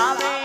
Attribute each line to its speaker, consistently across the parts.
Speaker 1: Amen.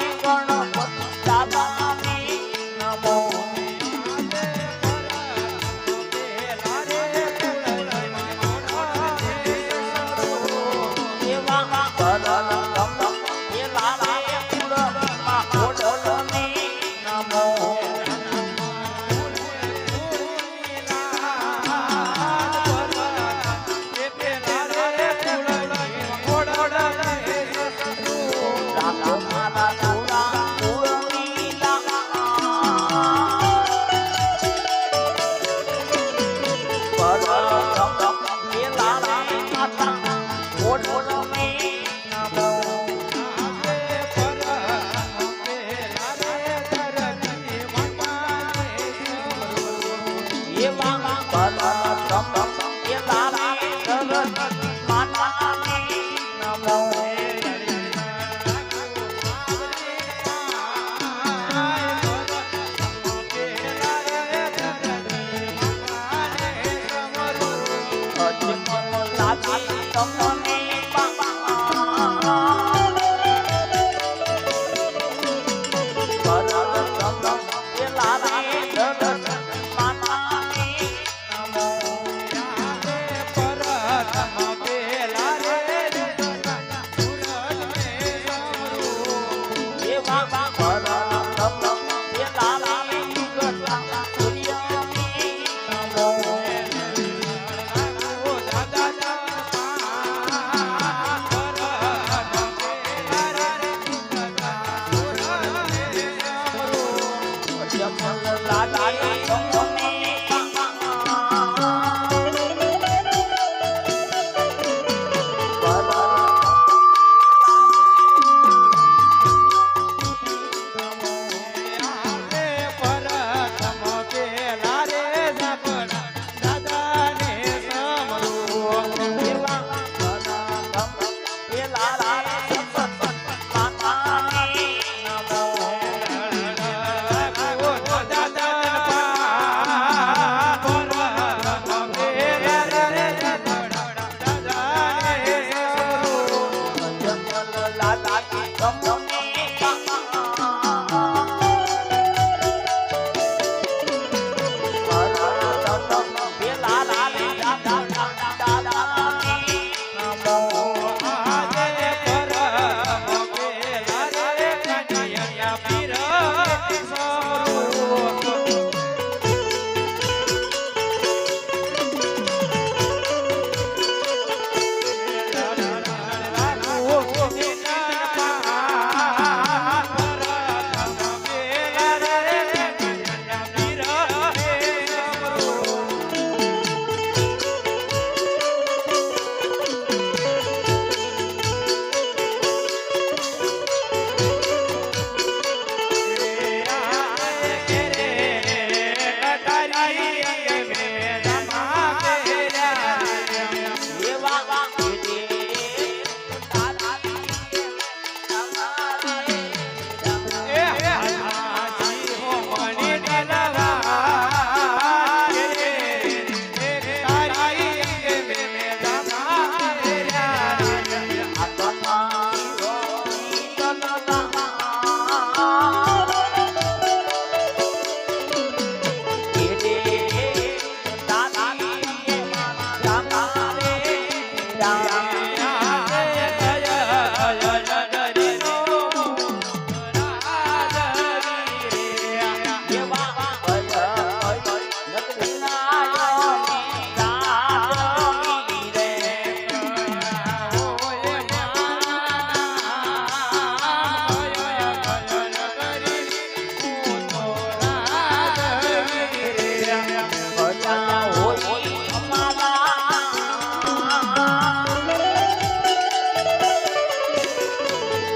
Speaker 1: come, come.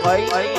Speaker 1: ભાઈ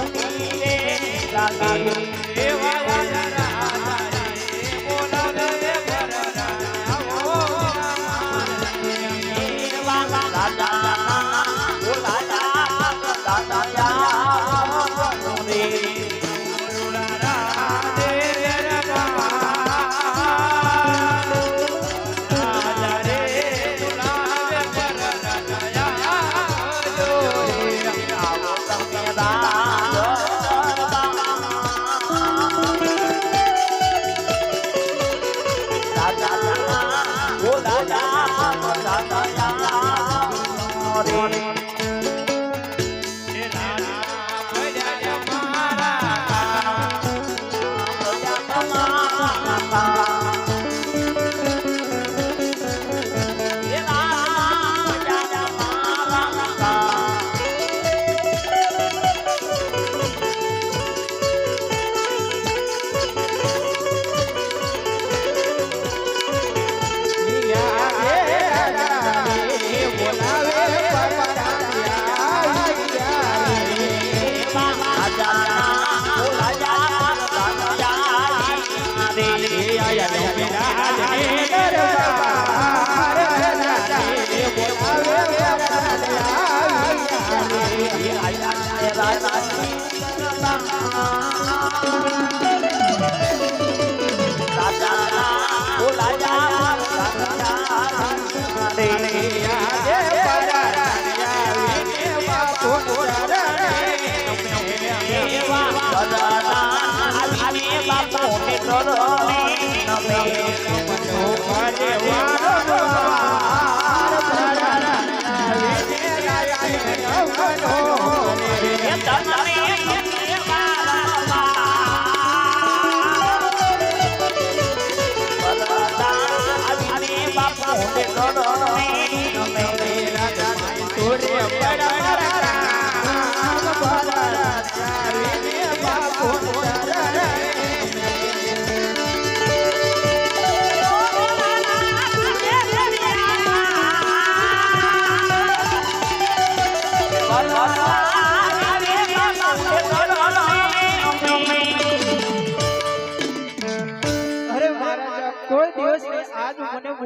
Speaker 2: અરે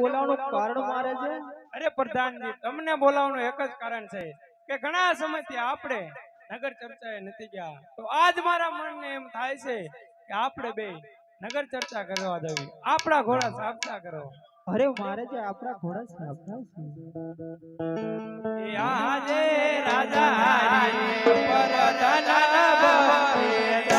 Speaker 2: બોલાવવાનું કારણ મારે છે?
Speaker 3: અરે પ્રધાનજી તમને બોલાવવાનું એક જ કારણ છે કે ઘણા સમયથી આપણે નગર ચર્ચાએ નથી ગયા. તો આજ મારા મનને એમ થાય છે કે આપણે બે નગર ચર્ચા કરવા જવી આપણા ઘોડા સાબતા કરો.
Speaker 2: અરે મારે જે આપણા ઘોડા સાબતા છે.
Speaker 3: આજે રાજા પરધન ભવે.